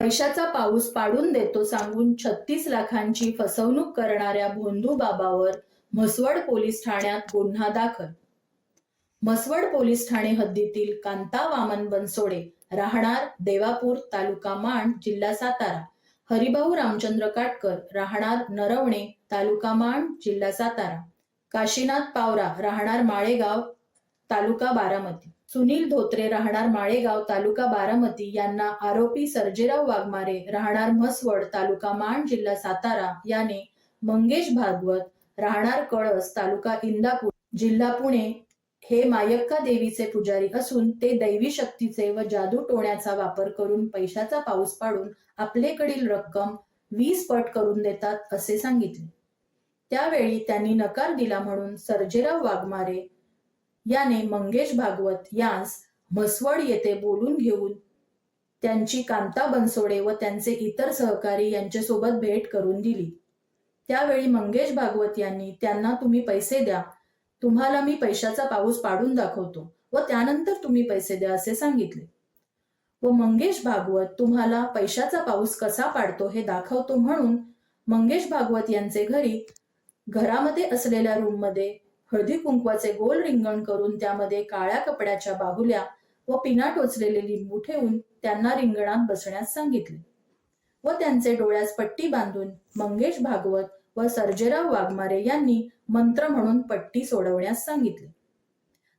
पैशाचा पाऊस पाडून देतो सांगून छत्तीस लाखांची फसवणूक करणाऱ्या भोंदू बाबावर म्हसवड पोलीस ठाण्यात गुन्हा दाखल. म्हसवड पोलीस ठाणे हद्दीतील कांता वामन बनसोडे राहणार देवापूर तालुका माण जिल्हा सातारा. हरिभाऊ रामचंद्र काटकर राहणार नरवणे तालुका माण जिल्हा सातारा. काशीनाथ पावरा राहणार माळेगाव तालुका बारामती. सुनील धोत्रे राहणार माळेगाव तालुका बारामती. यांना आरोपी सर्जेराव वाघमारे राहणार म्हसवड तालुका माण जिल्हा सातारा. याने मंगेश भागवत राहणार कळस तालुका इंदापूर जिल्हा पुणे. हे मायक्का देवीचे पुजारी असून ते दैवी शक्तीचे व जादू टोण्याचा वापर करून पैशाचा पाऊस पाडून आपलेकडील रक्कम वीस पट करून देतात असे सांगितले. त्यावेळी त्यांनी नकार दिला म्हणून सर्जेराव वाघमारे याने मंगेश भागवत यांस म्हसवड येथे बोलून घेऊन त्यांची कांता बनसोडे व त्यांचे इतर सहकारी यांच्यासोबत भेट करून दिली. त्यावेळी मंगेश भागवत यांनी त्यांना तुम्ही पैसे द्या. तुम्हाला मी पैशाचा पाऊस पाडून दाखवतो व त्यानंतर तुम्ही पैसे द्या असे सांगितले. व मंगेश भागवत तुम्हाला पैशाचा पाऊस कसा पाडतो हे दाखवतो म्हणून मंगेश भागवत यांचे घरी घरामध्ये असलेल्या रूममध्ये हळदी कुंकवाचे गोल रिंगण करून त्यामध्ये काळ्या कपड्याच्या बाहुल्या व पिना टोचलेले लिंबू ठेवून त्यांना रिंगणात बसण्यास सांगितले. व त्यांचे डोळ्यास पट्टी बांधून मंगेश भागवत व सर्जेराव वाघमारे यांनी मंत्र म्हणून पट्टी सोडवण्यास सांगितले.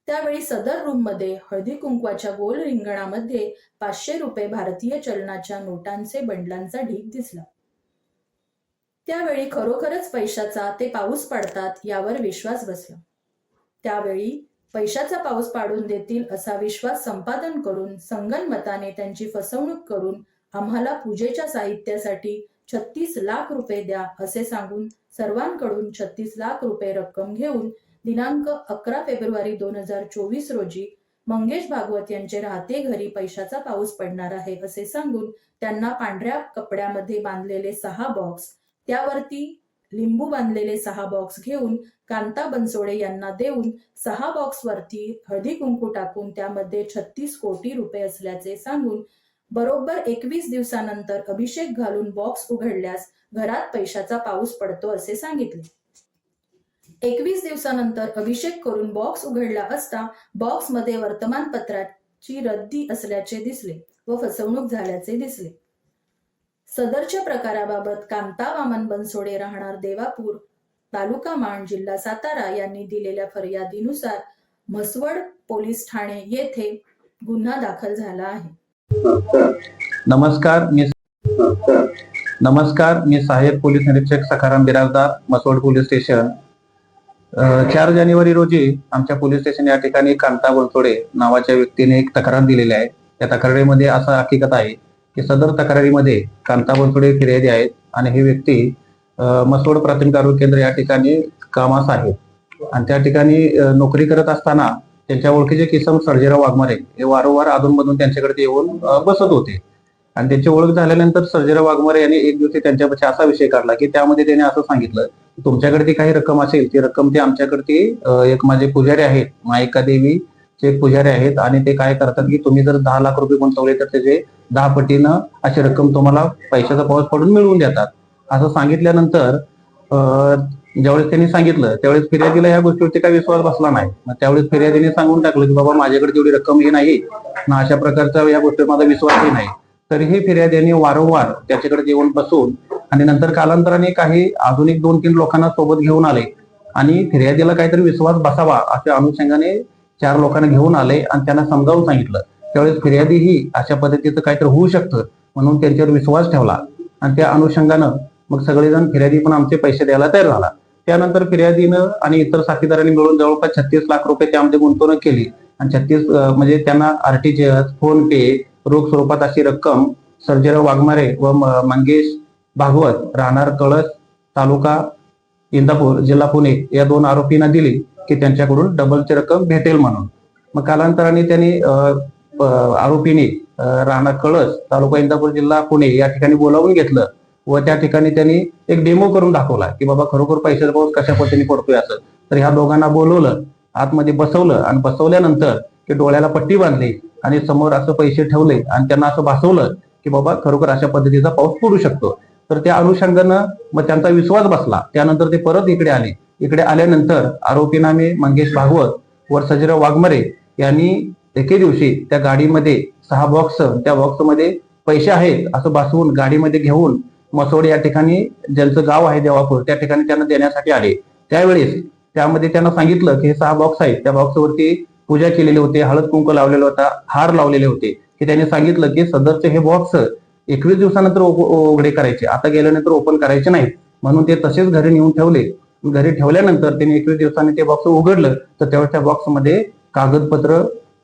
त्यावेळी सदर रूममध्ये हळदी कुंकवाच्या गोल रिंगणामध्ये पाचशे रुपये भारतीय चलनाच्या नोटांचे बंडलांचा ढीग दिसला. त्यावेळी खरोखरच पैशाचा ते पाऊस पाडतात यावर विश्वास बसला. त्यावेळी पैशाचा पाऊस पाडून देतील असा विश्वास संपादन करून संगनमताने त्यांची फसवणूक करून आम्हाला पूजेच्या साहित्यासाठी छत्तीस लाख रुपये द्या असे सांगून सर्वांकडून छत्तीस लाख रुपये रक्कम घेऊन दिनांक अकरा फेब्रुवारी दोन हजार चोवीस रोजी मंगेश भागवत यांचे राहते घरी पैशाचा पाऊस पडणार आहे असे सांगून त्यांना पांढऱ्या कपड्यामध्ये बांधलेले सहा बॉक्स त्यावरती लिंबू बांधलेले सहा बॉक्स घेऊन कांता बनसोडे यांना देऊन सहा बॉक्स वरती हळदी कुंकू टाकून त्यामध्ये छत्तीस कोटी रुपये असल्याचे सांगून बरोबर एकवीस दिवसानंतर अभिषेक घालून बॉक्स उघडल्यास घरात पैशाचा पाऊस पडतो असे सांगितले. एकवीस दिवसानंतर अभिषेक करून बॉक्स उघडला असता बॉक्समध्ये वर्तमानपत्राची रद्दी असल्याचे दिसले व फसवणूक झाल्याचे दिसले. सदरच्या प्रकाराबाबत कांता वामन बनसोडे राहणार देवापूर. तालुका माण जिल्हा सातारा यांनी दिलेल्या फर्यादीनुसार म्हसवड पोलीस ठाणे येथे गुन्हा दाखल झाला आहे. नमस्कार मी नमस्कार मी सहाय्यक पोलीस निरीक्षक सखाराम बिराजदार मसवड पोलीस स्टेशन. चार जानेवारी रोजी आमच्या पोलीस स्टेशन या ठिकाणी कांता बनसोडे नावाच्या व्यक्तीने एक तक्रार दिलेली आहे. त्या तक्रारीमध्ये असं हकीकत आहे की सदर तक्रारीमध्ये कांता बोलतोडे फिर्यादी आहेत आणि ही व्यक्ती मसोड प्राथमिक आरोग्य केंद्र या ठिकाणी कामास आहेत आणि त्या ठिकाणी नोकरी करत असताना त्यांच्या ओळखीचे किसम सर्जेराव वाघमारे हे वारंवार अधूनमधून त्यांच्याकडे येऊन बसत होते. आणि त्यांची ओळख झाल्यानंतर सर्जेराव वाघमारे यांनी एक दिवशी त्यांच्यापाशी असा विषय काढला की त्यामध्ये त्याने असं सांगितलं की तुमच्याकडे ती काही रक्कम असेल ती रक्कम ती आमच्याकडे एक माझे पुजारी आहेत मायिका देवी एक पुजारी आहेत आणि ते काय करतात की तुम्ही जर दहा लाख रुपये गुंतवले तर त्याचे दहा पटीनं अशी रक्कम तुम्हाला पैशाचा पाऊस पडून मिळवून देतात. असं सांगितल्यानंतर ज्यावेळेस त्यांनी सांगितलं त्यावेळेस फिर्यादीला या गोष्टीवरती काही विश्वास बसला नाही. मग त्यावेळेस फिर्यादीने सांगून टाकलं की बाबा माझ्याकडे तेवढी रक्कम ही नाही ना अशा प्रकारचा या गोष्टीवर माझा विश्वासही नाही. तरीही फिर्यादीने वारंवार त्याच्याकडे येऊन बसून आणि नंतर कालांतराने काही अजून एक दोन तीन लोकांना सोबत घेऊन आले आणि फिर्यादीला काहीतरी विश्वास बसावा अशा अनुषंगाने चार लोकांना घेऊन आले आणि त्यांना समजावून सांगितलं. त्यावेळेस फिर्यादीही अशा पद्धतीचं काहीतरी होऊ शकतं म्हणून त्यांच्यावर विश्वास ठेवला. आणि त्या अनुषंगानं मग सगळेजण फिर्यादी पण आमचे पैसे द्यायला तयार झाला. त्यानंतर फिर्यादीनं आणि इतर साथीदारांनी मिळून जवळपास छत्तीस लाख रुपये त्यामध्ये गुंतवणूक केली. आणि छत्तीस म्हणजे त्यांना आरटीजीएस फोन पे रोख स्वरूपात अशी रक्कम सर्जेराव वाघमारे व मंगेश भागवत राहणार कळस तालुका इंदापूर जिल्हा पुणे या दोन आरोपींना दिली. की त्यांच्याकडून डबलची रक्कम भेटेल म्हणून. मग कालांतराने त्यांनी आरोपीने राणा राहणार कळस तालुका इंदापूर जिल्हा पुणे या ठिकाणी बोलावून घेतलं व त्या ठिकाणी त्यांनी एक डेमो करून दाखवला की बाबा खरोखर पैशाचा पाऊस कशा पद्धतीने पडतोय असं. तर ह्या दोघांना बोलवलं आतमध्ये बसवलं आणि बसवल्यानंतर की डोळ्याला पट्टी बांधली आणि समोर असं पैसे ठेवले आणि त्यांना असं भासवलं की बाबा खरोखर अशा पद्धतीचा पाऊस पडू शकतो. तर त्या अनुषंगानं मग त्यांचा विश्वास बसला. त्यानंतर ते परत इकडे आले. इकडे आल्यानंतर आरोपी नामे मंगेश भागवत व सजिराव वाघमरे यांनी एके दिवशी त्या गाडीमध्ये सहा बॉक्स त्या बॉक्समध्ये पैसे आहेत असं भासवून गाडीमध्ये घेऊन मसोड या ठिकाणी ज्यांचं गाव आहे देवापूर त्या ठिकाणी त्यांना देण्यासाठी आले. त्यावेळेस त्यामध्ये त्यांना सांगितलं की हे सहा बॉक्स आहेत. त्या बॉक्सवरती पूजा केलेली होती हळद कुंकू लावलेला होता हार लावलेले होते. की त्यांनी सांगितलं की सदरचे हे बॉक्स एकवीस दिवसानंतर उघडे करायचे. आता गेल्यानंतर ओपन करायचे नाहीत. म्हणून ते तसेच घरी नेऊन ठेवले. घरी ठेवल्यानंतर त्यांनी एकवीस दिवसांनी ते बॉक्स उघडलं तर त्यावेळेस त्या बॉक्समध्ये कागदपत्र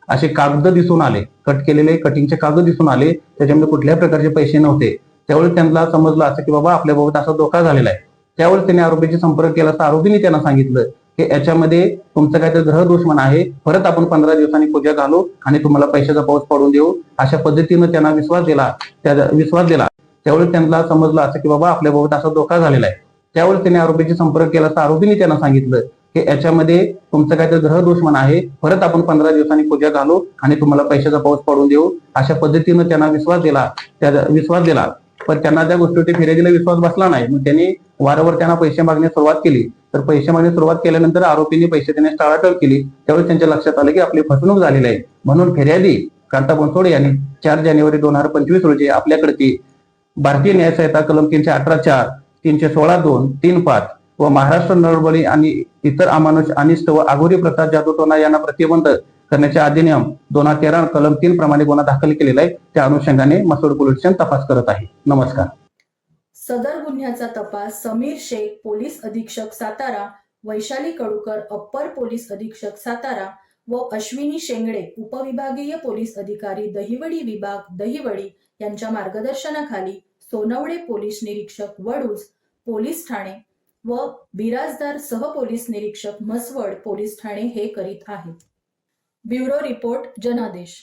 असे कागद दिसून आले. कट केलेले कटिंगचे कागद दिसून आले. त्याच्यामध्ये कुठल्याही प्रकारचे पैसे नव्हते. त्यावेळी त्यांना समजलं असं की बाबा आपल्याबाबत असा धोका झालेला आहे. त्यावेळी त्यांनी आरोपीशी संपर्क केला असता आरोपीने त्यांना सांगितलं की याच्यामध्ये तुमचं काहीतरी ग्रह दुश्मन आहे. परत आपण पंधरा दिवसांनी पूजा घालू आणि तुम्हाला पैशाचा पाऊस पडून देऊ. अशा पद्धतीनं त्यांना विश्वास दिला. त्या विश्वास दिला. त्यावेळी त्यांना समजलं असं की बाबा आपल्याबाबत असा धोका झालेला आहे. त्यावेळेस त्यांनी आरोपीशी संपर्क केला. असता आरोपीने त्यांना सांगितलं की याच्यामध्ये तुमचं काहीतरी ग्रह दुश्मन आहे. परत आपण पंधरा दिवसांनी पूजा घालू आणि तुम्हाला पैशाचा पाऊस पडून देऊ. अशा पद्धतीनं त्यांना विश्वास दिला. त्या विश्वास दिला. पण त्यांना त्या गोष्टीवरती फिर्यादीला विश्वास बसला नाही. मग त्यांनी वारंवार त्यांना पैसे मागण्यास सुरुवात केली. तर पैसे मागण्यास सुरुवात केल्यानंतर आरोपींनी पैसे देण्यास टाळाटाळ केली. त्यावेळी त्यांच्या लक्षात आलं की आपली फसवणूक झालेली आहे. म्हणून फिर्यादी कांता बनसोडे यांनी चार जानेवारी दोन हजार पंचवीस रोजी आपल्याकडची भारतीय न्याय संहिता कलम तीनशे अठरा चार तीनशे सोळा दोन तीन पाच व महाराष्ट्र नळबळी आणि इतर अमानुष अनिष्ट व आघोरी प्रथा जादूटोना यांना प्रतिबंध करण्याचे अधिनियम दोन हजार तेरा कलम तीन प्रमाणे गुन्हा दाखल केलेला आहे. त्या अनुषंगाने मसूर पोलीस स्टेशन तपास करत आहे. नमस्कार. सदर गुन्ह्याचा तपास समीर शेख पोलीस अधीक्षक सातारा वैशाली कडूकर अप्पर पोलीस अधीक्षक सातारा व अश्विनी शेंगडे उपविभागीय पोलीस अधिकारी दहिवडी विभाग दहिवडी यांच्या मार्गदर्शनाखाली सोनवडे पोलीस निरीक्षक वडूज पोलीस ठाणे व बिराजदार सहपोलीस निरीक्षक म्हसवड पोलीस ठाणे हे करीत आहेत. ब्युरो रिपोर्ट जनादेश.